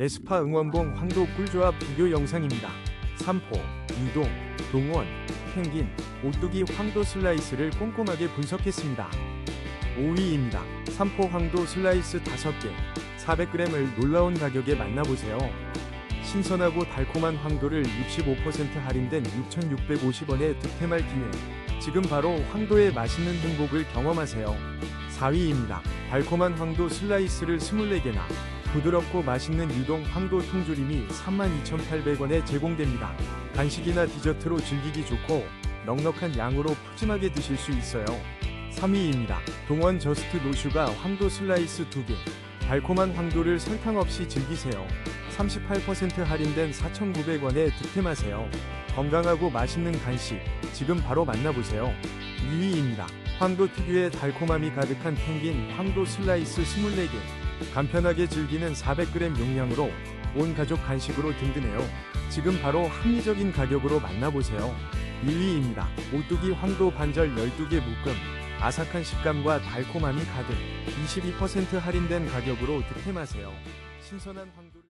에스파 응원봉 황도 꿀조합 비교 영상입니다. 삼포, 유동, 동원, 펭귄, 오뚜기 황도 슬라이스를 꼼꼼하게 분석했습니다. 5위입니다. 삼포 황도 슬라이스 5개, 400g을 놀라운 가격에 만나보세요. 신선하고 달콤한 황도를 65% 할인된 6,650원에 득템할 기회. 지금 바로 황도의 맛있는 행복을 경험하세요. 4위입니다. 달콤한 황도 슬라이스를 24개나 부드럽고 맛있는 유동 황도 통조림이 32,800원에 제공됩니다. 간식이나 디저트로 즐기기 좋고 넉넉한 양으로 푸짐하게 드실 수 있어요. 3위입니다. 동원 저스트 노슈가 황도 슬라이스 2개. 달콤한 황도를 설탕 없이 즐기세요. 38% 할인된 4,900원에 득템하세요. 건강하고 맛있는 간식, 지금 바로 만나보세요. 2위입니다. 황도 특유의 달콤함이 가득한 펭귄 황도 슬라이스 24개. 간편하게 즐기는 400g 용량으로 온 가족 간식으로 든든해요. 지금 바로 합리적인 가격으로 만나보세요. 1위입니다. 오뚜기 황도 반절 12개 묶음. 아삭한 식감과 달콤함이 가득 22% 할인된 가격으로 득템하세요. 신선한 황도를